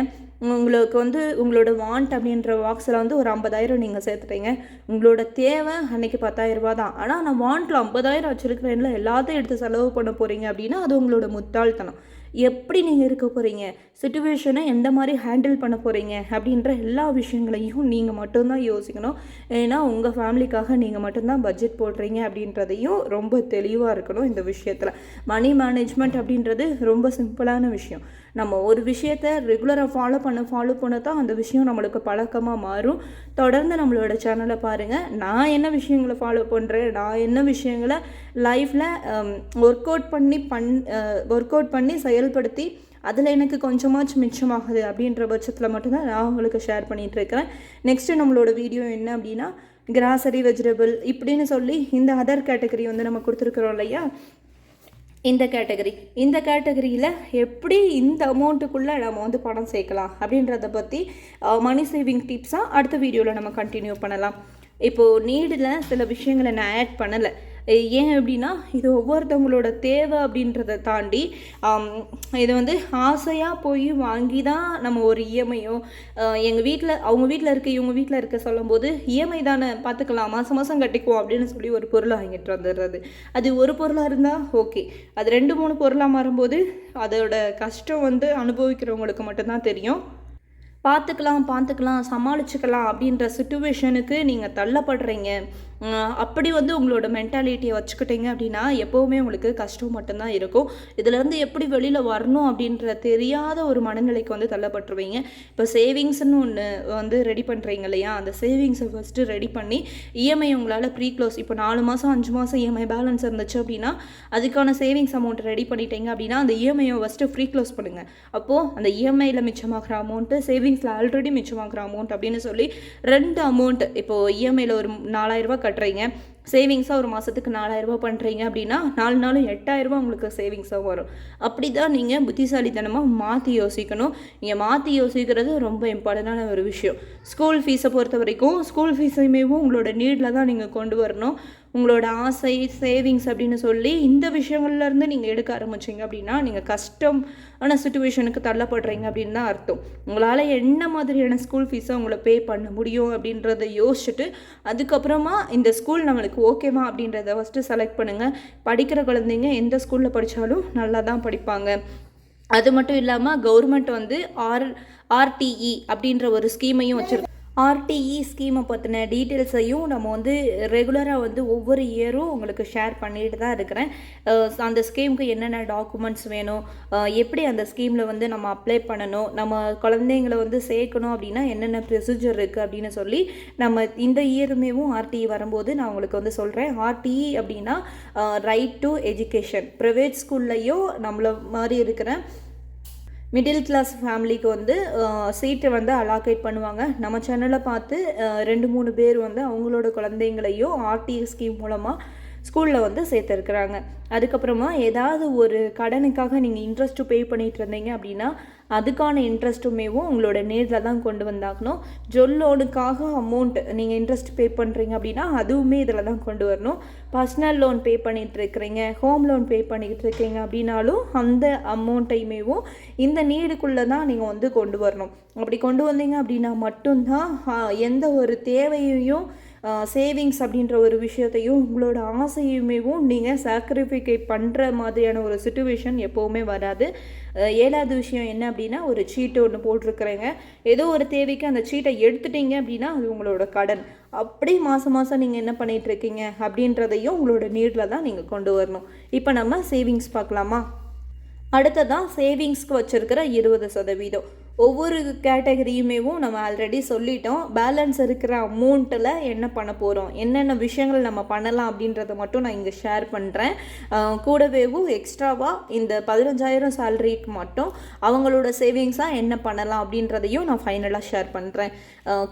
[SPEAKER 1] உங்களுக்கு வந்து உங்களோட வாண்ட் அப்படின்ற பாக்ஸில் வந்து ஒரு ஐம்பதாயிரம் நீங்கள் சேர்த்துட்டீங்க. உங்களோட தேவை அன்னைக்கு பத்தாயிரம் ரூபா தான். ஆனால் நான் வாண்ட்டில் ஐம்பதாயிரம் வச்சுருக்கிறேன்ல எல்லாத்தையும் எடுத்து செலவு பண்ண போகிறீங்க அப்படின்னா அது உங்களோட முட்டாள்தனம். எப்படி நீங்கள் இருக்க போகிறீங்க சுச்சுவேஷனை எந்த மாதிரி ஹேண்டில் பண்ண போகிறீங்க அப்படின்ற எல்லா விஷயங்களையும் நீங்கள் மட்டும்தான் யோசிக்கணும். ஏன்னா உங்கள் ஃபேமிலிக்காக நீங்கள் மட்டும்தான் பட்ஜெட் போடுறீங்க அப்படின்றதையும் ரொம்ப தெளிவாக இருக்கணும் இந்த விஷயத்தில். மணி மேனேஜ்மெண்ட் அப்படின்றது ரொம்ப சிம்பிளான விஷயம். நம்ம ஒரு விஷயத்த ரெகுலராக ஃபாலோ பண்ண ஃபாலோ பண்ண தான் அந்த விஷயம் நம்மளுக்கு பழக்கமாக மாறும். தொடர்ந்து நம்மளோட சேனலை பாருங்கள் நான் என்ன விஷயங்களை ஃபாலோ பண்ணுறேன் நான் என்ன விஷயங்களை லைஃப்பில் ஒர்க் அவுட் பண்ணி பண் ஒர்க் அவுட் பண்ணி செயல்படுத்தி அதில் எனக்கு கொஞ்சமாச்சும் மிச்சமாகுது அப்படின்ற பட்சத்தில் மட்டும்தான் நான் உங்களுக்கு ஷேர் பண்ணிகிட்டு இருக்கிறேன். நெக்ஸ்ட்டு நம்மளோட வீடியோ என்ன அப்படின்னா கிராசரி வெஜிடபிள் இப்படின்னு சொல்லி இந்த அதர் கேட்டகரி வந்து நம்ம கொடுத்துருக்குறோம் இல்லையா? இந்த கேட்டகரி இந்த கேட்டகரியில் எப்படி இந்த அமௌண்ட்டுக்குள்ளே நம்ம வந்து பணம் சேர்க்கலாம் அப்படின்றத பற்றி மணி சேவிங் டிப்ஸாக அடுத்த வீடியோவில் நம்ம கண்டினியூ பண்ணலாம். இப்போது நீடில் சில விஷயங்களை நான் ஆட் பண்ணலை. ஏன் அப்படின்னா இது ஒவ்வொருத்தவங்களோட தேவை அப்படின்றத தாண்டி இதை இது வந்து ஆசையாக போய் வாங்கி தான் நம்ம ஒரு இஎம்ஐயோ எங்கள் வீட்டில் அவங்க வீட்டில் இருக்க இவங்க வீட்டில் இருக்க சொல்லும்போது இஎம்ஐ தானே பார்த்துக்கலாம் மாதம் மாதம் கட்டிக்குவோம் அப்படின்னு சொல்லி ஒரு பொருளை வாங்கிட்டு வந்துடுறது. அது ஒரு பொருளாக இருந்தால் ஓகே. அது ரெண்டு மூணு பொருளாக மாறும்போது அதோட கஷ்டம் வந்து அனுபவிக்கிறவங்களுக்கு மட்டும்தான் தெரியும். பார்த்துக்கலாம் பார்த்துக்கலாம் சமாளிச்சுக்கலாம் அப்படின்ற சுச்சுவேஷனுக்கு நீங்கள் தள்ளப்படுறீங்க. அப்படி வந்து உங்களோட மென்டாலிட்டியை வச்சுக்கிட்டீங்க அப்படின்னா எப்போவுமே உங்களுக்கு கஷ்டம் மட்டும்தான் இருக்கும். இதுலேருந்து எப்படி வெளியில் வரணும் அப்படின்ற தெரியாத ஒரு மனநிலைக்கு வந்து தள்ளப்பட்டுருவீங்க. இப்போ சேவிங்ஸ்னு ஒன்று வந்து ரெடி பண்ணுறீங்க இல்லையா? அந்த சேவிங்ஸை ஃபஸ்ட்டு ரெடி பண்ணி இஎம்ஐ உங்களால் ப்ரீ க்ளோஸ் இப்போ நாலு மாதம் அஞ்சு மாதம் இஎம்ஐ பேலன்ஸ் இருந்துச்சு அப்படின்னா அதுக்கான சேவிங்ஸ் அமௌண்ட் ரெடி பண்ணிட்டீங்க அப்படின்னா அந்த இஎம்ஐயை ஃபஸ்ட்டு ஃப்ரீ க்ளோஸ் பண்ணுங்கள் அப்போது அந்த இஎம்ஐயில் மிச்சமாகிற அமௌண்ட்டு சேவிங்ஸில் ஆல்ரெடி மிச்சமாகிற அமௌண்ட் அப்படின்னு சொல்லி ரெண்டு அமௌண்ட் இப்போது இஎம்ஐயில் ஒரு நாலாயிரரூபா கட்டுறீங்க. சேவிங்ஸாக ஒரு மாதத்துக்கு நாலாயிரரூபா பண்ணுறீங்க அப்படின்னா நாலு நாளும் எட்டாயிரரூபா உங்களுக்கு சேவிங்ஸாக வரும். அப்படி தான் நீங்கள் புத்திசாலித்தனமாக மாற்றி யோசிக்கணும். நீங்கள் மாற்றி யோசிக்கிறது ரொம்ப இம்பார்ட்டண்டான ஒரு விஷயம். ஸ்கூல் ஃபீஸை பொறுத்த வரைக்கும் ஸ்கூல் ஃபீஸையுமேவும் உங்களோட நீடில் தான் நீங்கள் கொண்டு வரணும். உங்களோட ஆசை சேவிங்ஸ் அப்படின்னு சொல்லி இந்த விஷயங்கள்லேருந்து நீங்கள் எடுக்க ஆரம்பிச்சிங்க அப்படின்னா நீங்கள் கஷ்டம் ஆன சுச்சுவேஷனுக்கு தள்ளப்படுறீங்க அப்படின்னு தான் அர்த்தம். உங்களால் என்ன மாதிரியான ஸ்கூல் ஃபீஸை உங்களை பே பண்ண முடியும் அப்படின்றத யோசிச்சுட்டு அதுக்கப்புறமா இந்த ஸ்கூல் நம்மளுக்கு ஓகேவா அப்படின்றத ஃபஸ்ட்டு செலக்ட் பண்ணுங்கள் படிக்கிற குழந்தைங்க எந்த ஸ்கூலில் படித்தாலும் நல்லா தான் படிப்பாங்க. அது மட்டும் இல்லாமல் கவர்மெண்ட் வந்து ஆர் ஆர்டிஇ அப்படின்ற ஒரு ஸ்கீமையும் வச்சுருக்கு ஆர்டிஇ ஸ்கீமை பற்றின டீட்டெயில்ஸையும் நம்ம வந்து ரெகுலராக வந்து ஒவ்வொரு இயரும் உங்களுக்கு ஷேர் பண்ணிட்டு தான் இருக்கிறேன். அந்த ஸ்கீமுக்கு என்னென்ன டாக்குமெண்ட்ஸ் வேணும்? எப்படி அந்த ஸ்கீமில் வந்து நம்ம அப்ளை பண்ணணும்? நம்ம குழந்தைங்களை வந்து சேர்க்கணும் அப்படின்னா என்னென்ன ப்ரொசீஜர் இருக்குது அப்படின்னு சொல்லி நம்ம இந்த இயருமேவும் ஆர்டிஇ வரும்போது நான் உங்களுக்கு வந்து சொல்கிறேன் ஆர்டிஇ அப்படின்னா ரைட் டு எஜுகேஷன் ப்ரைவேட் ஸ்கூல்லையும் நம்மள மாதிரி இருக்கிற மிடில் கிளாஸ் ஃபேமிலிக்கு வந்து சீட்டை வந்து அலாகேட் பண்ணுவாங்க. நம்ம சேனலை பார்த்து ரெண்டு மூணு பேர் வந்து அவங்களோட குழந்தைங்களையும் ஆர்டிஎஸ் ஸ்கீம் மூலமாக ஸ்கூலில் வந்து சேர்த்துருக்குறாங்க. அதுக்கப்புறமா ஏதாவது ஒரு கடனுக்காக நீங்கள் இன்ட்ரெஸ்ட்டு பே பண்ணிட்டு இருந்தீங்க அப்படின்னா அதுக்கான இன்ட்ரெஸ்ட்டுமேவும் உங்களோட நேரில் தான் கொண்டு வந்தாகணும். ஜொல் லோனுக்காக அமௌண்ட் நீங்கள் இன்ட்ரெஸ்ட் பே பண்ணுறீங்க அப்படின்னா அதுவுமே இதில் தான் கொண்டு வரணும். பர்சனல் லோன் பே பண்ணிகிட்டு இருக்கிறீங்க ஹோம் லோன் பே பண்ணிக்கிட்டு இருக்கீங்க அப்படின்னாலும் அந்த அமௌண்ட்டையுமேவும் இந்த நீடுக்குள்ளே தான் நீங்கள் வந்து கொண்டு வரணும். அப்படி கொண்டு வந்தீங்க அப்படின்னா மட்டும்தான் எந்த ஒரு தேவையையும் சேவிங்ஸ் அப்படின்ற ஒரு விஷயத்தையும் உங்களோட ஆசையுமேவும் நீங்கள் சாக்ரிஃபிகேட் பண்ணுற மாதிரியான ஒரு சுச்சுவேஷன் எப்போவுமே வராது. ஏழாவது விஷயம் என்ன அப்படின்னா ஒரு சீட்டு ஒன்று போட்டிருக்கிறேங்க. ஏதோ ஒரு தேவைக்கு அந்த சீட்டை எடுத்துட்டீங்க அப்படின்னா அது உங்களோட கடன். அப்படி மாதம் மாதம் நீங்கள் என்ன பண்ணிகிட்ருக்கீங்க இருக்கீங்க அப்படின்றதையும் உங்களோட நீடில் தான் நீங்கள் கொண்டு வரணும். இப்போ நம்ம சேவிங்ஸ் பார்க்கலாமா? அடுத்ததான் சேவிங்ஸ்க்கு வச்சுருக்கிற இருபது சதவீதம். ஒவ்வொரு கேட்டகரியுமேவும் நம்ம ஆல்ரெடி சொல்லிட்டோம். பேலன்ஸ் இருக்கிற அமௌண்ட்டில் என்ன பண்ண போகிறோம் என்னென்ன விஷயங்கள் நம்ம பண்ணலாம் அப்படின்றத மட்டும் நான் இங்கே ஷேர் பண்ணுறேன் கூடவேவும் எக்ஸ்ட்ராவாக இந்த பதினஞ்சாயிரம் சேலரிக்கு மட்டும் அவங்களோட சேவிங்ஸாக என்ன பண்ணலாம் அப்படின்றதையும் நான் ஃபைனலாக ஷேர் பண்ணுறேன்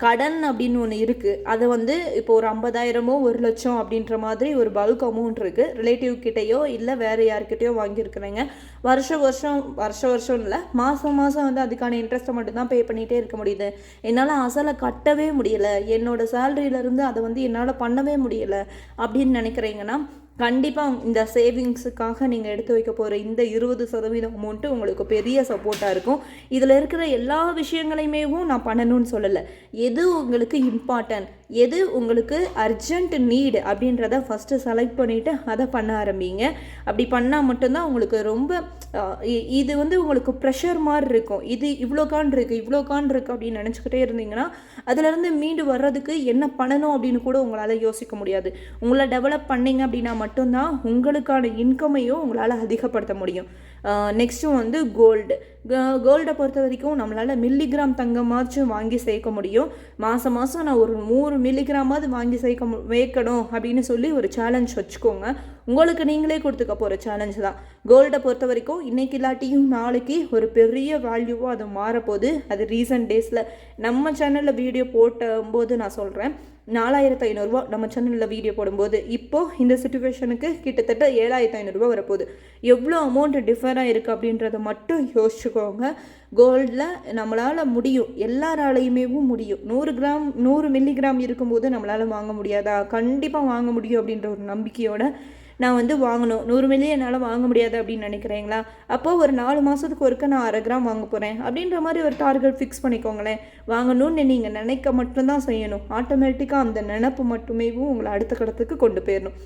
[SPEAKER 1] கடன் அப்படின்னு ஒன்று இருக்குது அதை வந்து இப்போ ஒரு ஐம்பதாயிரமோ ஒரு லட்சம் அப்படின்ற மாதிரி ஒரு பல்க் அமௌண்ட் இருக்குது ரிலேட்டிவ் கிட்டேயோ இல்லை வேறு யார்கிட்டயோ வாங்கியிருக்கிறேங்க. வருஷம் வருஷம் வருஷ வருஷம் இல்லை மாதம் மாதம் வந்து அதுக்கான இன்ட்ரெஸ்ட்டை மட்டும்தான் பே பண்ணிகிட்டே இருக்க முடியுது. என்னால் அசலை கட்டவே முடியலை. என்னோடய சேலரியிலேருந்து அதை வந்து என்னால் பண்ணவே முடியலை அப்படின்னு நினைக்கிறீங்கன்னா கண்டிப்பாக இந்த சேவிங்ஸுக்காக நீங்கள் எடுத்து வைக்க போகிற இந்த இருபது சதவீதம் அமௌண்ட்டு உங்களுக்கு பெரிய சப்போர்ட்டாக இருக்கும். இதில் இருக்கிற எல்லா விஷயங்களையுமேவும் நான் பண்ணணும்னு சொல்லலை. எது உங்களுக்கு இம்பார்ட்டன்ட் எது உங்களுக்கு அர்ஜென்ட் நீடு அப்படின்றத ஃபஸ்ட்டு செலக்ட் பண்ணிவிட்டு அதை பண்ண ஆரம்பிங்க. அப்படி பண்ணால் மட்டும்தான் உங்களுக்கு ரொம்ப இது வந்து உங்களுக்கு ப்ரெஷர் மாதிரி இருக்கும். இது இவ்வளோக்கான் இருக்குது இவ்வளோக்கான் இருக்குது அப்படின்னு நினச்சிக்கிட்டே இருந்தீங்கன்னா அதுலேருந்து மீண்டு வர்றதுக்கு என்ன பண்ணணும் அப்படின்னு கூட உங்களால் யோசிக்க முடியாது. உங்களை டெவலப் பண்ணீங்க அப்படின்னா மட்டும்தான் உங்களுக்கான இன்கமையும் உங்களால் அதிகப்படுத்த முடியும். நெக்ஸ்ட்டு வந்து கோல்டு கோல்டை பொறுத்த வரைக்கும் நம்மளால் மில்லிகிராம் தங்கமாச்சும் வாங்கி சேர்க்க முடியும். மாதம் மாதம் நான் ஒரு நூறு மில்லிகிராமாவது வாங்கி சேர்க்க வைக்கணும் அப்படின்னு சொல்லி ஒரு சேலஞ்ச் வச்சுக்கோங்க. உங்களுக்கு நீங்களே கொடுத்துக்க போகிற சேலஞ்ச் தான். கோல்டை பொறுத்த வரைக்கும் இன்னைக்கு இல்லாட்டியும் நாளைக்கு ஒரு பெரிய வேல்யூவாக அது மாறப்போகுது. அது ரீசன்ட் டேஸில் நம்ம சேனலில் வீடியோ போட்டபோது நான் சொல்கிறேன் நாலாயிரத்து ஐநூறுரூவா நம்ம சேனலில் வீடியோ போடும்போது இப்போது இந்த சுச்சுவேஷனுக்கு கிட்டத்தட்ட ஏழாயிரத்து ஐநூறுரூவா வரப்போகுது. எவ்வளோ அமௌண்ட் டிஃபராக இருக்குது அப்படின்றத மட்டும் யோசிச்சுக்கோங்க. கோல்டில் நம்மளால் முடியும். எல்லாராலையுமே முடியும். நூறு கிராம் நூறு மில்லிகிராம் இருக்கும்போது நம்மளால் வாங்க முடியாதா? கண்டிப்பாக வாங்க முடியும் அப்படின்ற ஒரு நம்பிக்கையோட நான் வந்து வாங்கணும். நூறு மில்லி என்னால் வாங்க முடியாது அப்படின்னு நினைக்கிறீங்களா? அப்போது ஒரு நாலு மாதத்துக்கு ஒருக்க நான் அரை கிராம் வாங்க போகிறேன் அப்படின்ற மாதிரி ஒரு டார்கெட் ஃபிக்ஸ் பண்ணிக்கோங்களேன். வாங்கணும்னு நீங்கள் நினைக்க மட்டும்தான் செய்யணும். ஆட்டோமேட்டிக்காக அந்த நினப்பு மட்டுமேவும் உங்களை அடுத்த கடத்துக்கு கொண்டு போயிடணும்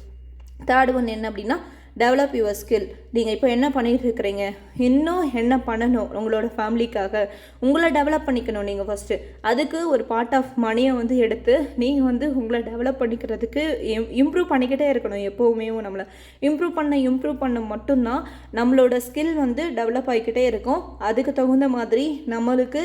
[SPEAKER 1] தேர்ட் ஒன் என்ன அப்படின்னா டெவலப் யுவர் ஸ்கில் நீங்கள் இப்போ என்ன பண்ணிகிட்டு இருக்கிறீங்க இன்னும் என்ன பண்ணணும் உங்களோட ஃபேமிலிக்காக உங்களை டெவலப் பண்ணிக்கணும் நீங்கள் ஃபஸ்ட்டு அதுக்கு ஒரு பார்ட் ஆஃப் மணியை வந்து எடுத்து நீங்கள் வந்து உங்களை டெவலப் பண்ணிக்கிறதுக்கு இம்ப்ரூவ் பண்ணிக்கிட்டே இருக்கணும் எப்போவுமே நம்மளை. இம்ப்ரூவ் பண்ண இம்ப்ரூவ் பண்ண மட்டும்தான் நம்மளோட ஸ்கில் வந்து டெவலப் ஆகிக்கிட்டே இருக்கும். அதுக்கு தகுந்த மாதிரி நம்மளுக்கு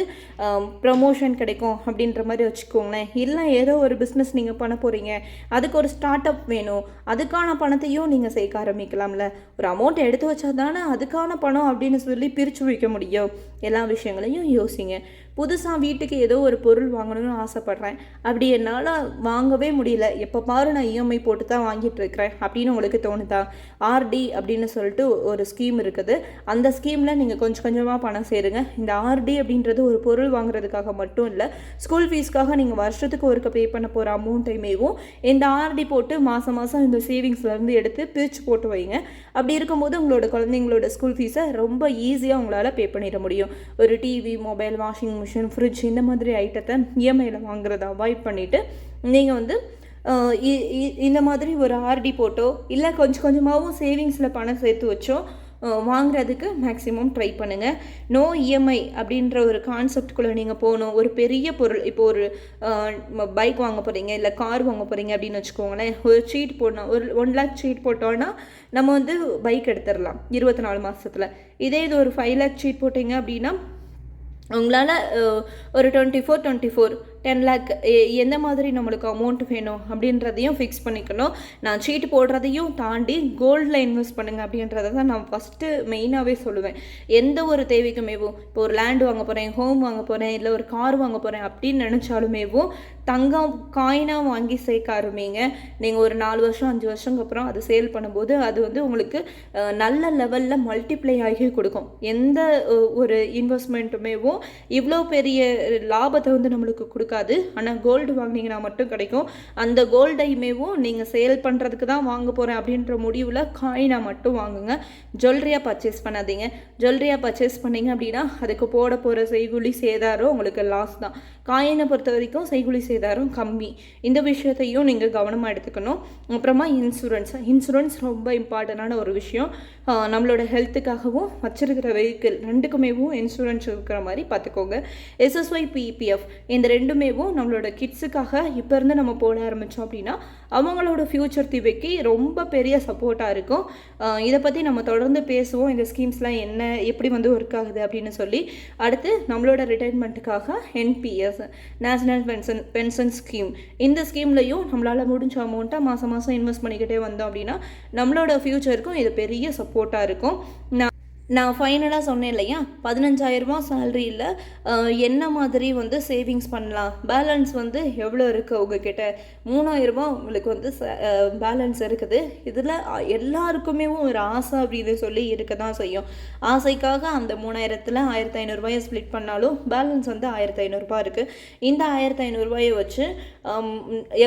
[SPEAKER 1] ப்ரமோஷன் கிடைக்கும் அப்படின்ற மாதிரி வச்சுக்கோங்களேன். இல்லை ஏதோ ஒரு பிஸ்னஸ் நீங்கள் பண்ண போகிறீங்க அதுக்கு ஒரு ஸ்டார்ட் அப் வேணும். அதுக்கான பணத்தையும் நீங்கள் சேர்க்க ஆரம்பிக்கலாம். வைக்கலாம்ல ஒரு அமௌண்ட் எடுத்து வச்சா தானே அதுக்கான பணம் அப்படின்னு சொல்லி பிரித்து வைக்க முடியும். எல்லா விஷயங்களையும் யோசிங்க. புதுசாக வீட்டுக்கு ஏதோ ஒரு பொருள் வாங்கணும்னு ஆசைப்பட்றேன். அப்படி என்னால் வாங்கவே முடியல. எப்போ பாரு நான் இஎம்ஐ போட்டு தான் வாங்கிட்டு இருக்கிறேன் அப்படின்னு உங்களுக்கு தோணுதா? ஆர்டி அப்படின்னு சொல்லிட்டு ஒரு ஸ்கீம் இருக்குது. அந்த ஸ்கீமில் நீங்கள் கொஞ்சம் கொஞ்சமாக பணம் சேருங்க. இந்த ஆர்டி அப்படின்றது ஒரு பொருள் வாங்குறதுக்காக மட்டும் இல்லை ஸ்கூல் ஃபீஸ்க்காக நீங்கள் வருஷத்துக்கு ஒருக்க பே பண்ண போகிற அமௌண்ட்டையுமேவும் இந்த ஆர்டி போட்டு மாதம் மாதம் இந்த சேவிங்ஸ்லேருந்து எடுத்து பிரித்து போட்டு வைங்க. அப்படி இருக்கும்போது உங்களோட குழந்தைங்களோட ஸ்கூல் ஃபீஸை ரொம்ப ஈஸியாக உங்களால் பே பண்ணிட முடியும். ஒரு TV mobile washing machine fridge இந்த மாதிரி ஐட்டத்தை இஎம்ஐயில் வாங்குறத அவாய்ட் பண்ணிவிட்டு நீங்கள் வந்து இ- இ- இந்த மாதிரி ஒரு ஆர்டி போட்டோ இல்லை கொஞ்சம் கொஞ்சமாகவும் சேவிங்ஸில் பணம் சேர்த்து வச்சோ வாங்குறதுக்கு மேக்ஸிமம் ட்ரை பண்ணுங்கள் நோ இஎம்ஐ அப்படின்ற ஒரு கான்செப்ட்குள்ளே நீங்கள் போகணும். ஒரு பெரிய பொருள் இப்போ ஒரு பைக் வாங்க போகிறீங்க இல்லை கார் வாங்க போகிறீங்க அப்படின்னு வச்சுக்கோங்களேன். ஒரு சீட் போடணும். ஒரு ஒன் லேக் சீட் போட்டோன்னா நம்ம வந்து பைக் எடுத்துடலாம். இருபத்தி நாலு மாதத்தில் இதே இது ஒரு ஃபைவ் லேக் சீட் போட்டிங்க அப்படின்னா உங்களால் ஒரு twenty four twenty four ten lakh எந்த மாதிரி நம்மளுக்கு அமௌண்ட் வேணும் அப்படின்றதையும் ஃபிக்ஸ் பண்ணிக்கணும். நான் சீட்டு போடுறதையும் தாண்டி கோல்டில் இன்வெஸ்ட் பண்ணுங்கள் அப்படின்றத தான் நான் ஃபஸ்ட்டு மெயினாகவே சொல்லுவேன். எந்த ஒரு தேவைக்குமேவும் இப்போ ஒரு லேண்ட் வாங்க போகிறேன் ஹோம் வாங்க போகிறேன் இல்லை ஒரு கார் வாங்க போகிறேன் அப்படின்னு நினச்சாலுமேவும் தங்கம் காயினாக வாங்கி சேர்க்க ஆரம்பிங்க. நீங்கள் ஒரு நாலு வருஷம் அஞ்சு வருஷங்க அப்புறம் அது சேல் பண்ணும்போது அது வந்து உங்களுக்கு நல்ல லெவலில் மல்டிப்ளை ஆகி கொடுக்கும். எந்த ஒரு இன்வெஸ்ட்மெண்ட்டுமேவும் இவ்வளோ பெரிய லாபத்தை வந்து நம்மளுக்கு கொடுக்காது. ஆனால் கோல்டு வாங்கினீங்கன்னா மட்டும் கிடைக்கும். அந்த கோல்டையுமேவும் நீங்கள் சேல் பண்ணுறதுக்கு தான் வாங்க போகிறேன் அப்படின்ற முடிவில் காயினாக மட்டும் வாங்குங்க. ஜுவல்லரியாக பர்ச்சேஸ் பண்ணாதீங்க. ஜுவல்லரியாக பர்ச்சேஸ் பண்ணிங்க அப்படின்னா அதுக்கு போட போகிற செய்குலி சேதாரம் உங்களுக்கு லாஸ் தான். காயினை பொறுத்த வரைக்கும் செய்குலி சேதாரம் கம்மி. இந்த விஷயத்தையும் நீங்கள் கவனமாக எடுத்துக்கணும். அப்புறமா இன்சூரன்ஸ் இன்சூரன்ஸ் ரொம்ப இம்பார்ட்டண்டான ஒரு விஷயம். நம்மளோட ஹெல்த்துக்காகவும் வச்சிருக்கிற வெஹிக்கிள் ரெண்டுக்குமேவும் இன்சூரன்ஸ் இருக்கிற மாதிரி பார்த்துக்கோங்க. எஸ்எஸ்ஒய் பிபிஎஃப் இந்த ரெண்டுமேவும் நம்மளோட கிட்ஸுக்காக இப்போ இருந்து நம்ம போட ஆரம்பித்தோம் அப்படின்னா அவங்களோட ஃப்யூச்சர் திவைக்கு ரொம்ப பெரிய சப்போர்ட்டாக இருக்கும். இதை பற்றி நம்ம தொடர்ந்து பேசுவோம். இந்த ஸ்கீம்ஸ்லாம் என்ன எப்படி வந்து ஒர்க் ஆகுது அப்படின்னு சொல்லி. அடுத்து நம்மளோட ரிட்டைர்மெண்ட்டுக்காக NPS national pension pension scheme இந்த ஸ்கீம்லையும் நம்மளால் முடிஞ்ச அமௌண்ட்டை மாதம் மாதம் இன்வெஸ்ட் பண்ணிக்கிட்டே வந்தோம் அப்படின்னா நம்மளோட ஃப்யூச்சருக்கும் இது பெரிய சப்போர்ட்டாக இருக்கும். நான் நான் ஃபைனலாக சொன்னேன் இல்லையா? பதினஞ்சாயிரரூபா சேலரியில் என்ன மாதிரி வந்து சேவிங்ஸ் பண்ணலாம்? பேலன்ஸ் வந்து எவ்வளோ இருக்குது உங்ககிட்ட? மூணாயிரரூபா உங்களுக்கு வந்து பேலன்ஸ் இருக்குது. இதில் எல்லாருக்குமே ஒரு ஆசை அப்படின்னு சொல்லி இருக்க தான் செய்யும். ஆசைக்காக அந்த மூணாயிரத்தில் ஆயிரத்தி ஐநூறுரூவாயை ஸ்ப்ளிட் பண்ணாலும் பேலன்ஸ் வந்து ஆயிரத்தி ஐநூறுரூபா இருக்குது இந்த ஆயிரத்தி ஐநூறுரூவாயை வச்சு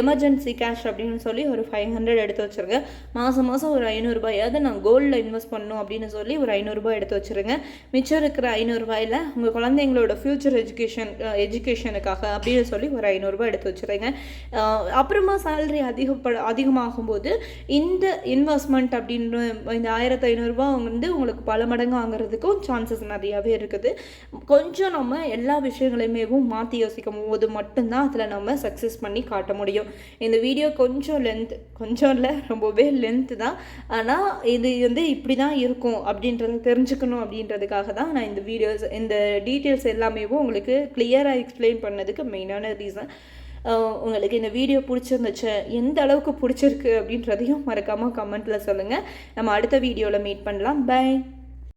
[SPEAKER 1] எமர்ஜென்சி கேஷ் அப்படின்னு சொல்லி ஒரு ஃபைவ் ஹண்ட்ரட் எடுத்து வச்சுருங்க. மாதம் மாதம் ஒரு ஐநூறுரூபாயாவது நான் கோல்டில் இன்வெஸ்ட் பண்ணணும் அப்படின்னு சொல்லி ஒரு ஐநூறுரூபா எடுத்து வச்சுருங்க. மிச்சம் இருக்கிற ஐநூறுரூவாயில் உங்கள் குழந்தைங்களோட ஃப்யூச்சர் எஜுகேஷன் எஜுகேஷனுக்காக அப்படின்னு சொல்லி ஒரு ஐநூறுரூவா எடுத்து வச்சுருங்க. அப்புறமா சேலரி அதிகப்பட அதிகமாகும்போது இந்த இன்வெஸ்ட்மெண்ட் அப்படின்ற இந்த ஆயிரத்து ஐநூறுரூவா வந்து உங்களுக்கு பல மடங்கு வாங்குறதுக்கும் சான்சஸ் நிறையாவே இருக்குது. கொஞ்சம் நம்ம எல்லா விஷயங்களையுமேவும் மாற்றி யோசிக்கும் போது மட்டும்தான் அதில் நம்ம சக்ஸஸ் பண்ணி காட்ட முடியும். இந்த வீடியோ கொஞ்சம் லென்த் கொஞ்சம் இல்லை ரொம்பவே லென்த்து தான். ஆனால் இது வந்து இப்படி தான் இருக்கும் அப்படின்றத தெரிஞ்சுக்கணும் அப்படின்றதுக்காக தான் நான் இந்த வீடியோஸ் இந்த டீட்டெயில்ஸ் எல்லாமேவும் உங்களுக்கு கிளியராக எக்ஸ்பிளைன் பண்ணதுக்கு மெயினான ரீசன் உங்களுக்கு இந்த வீடியோ பிடிச்சிருந்துச்சு எந்த அளவுக்கு பிடிச்சிருக்கு அப்படின்றதையும் மறக்காமல் கமெண்ட்டில் சொல்லுங்கள் நம்ம அடுத்த வீடியோவில் மீட் பண்ணலாம். பை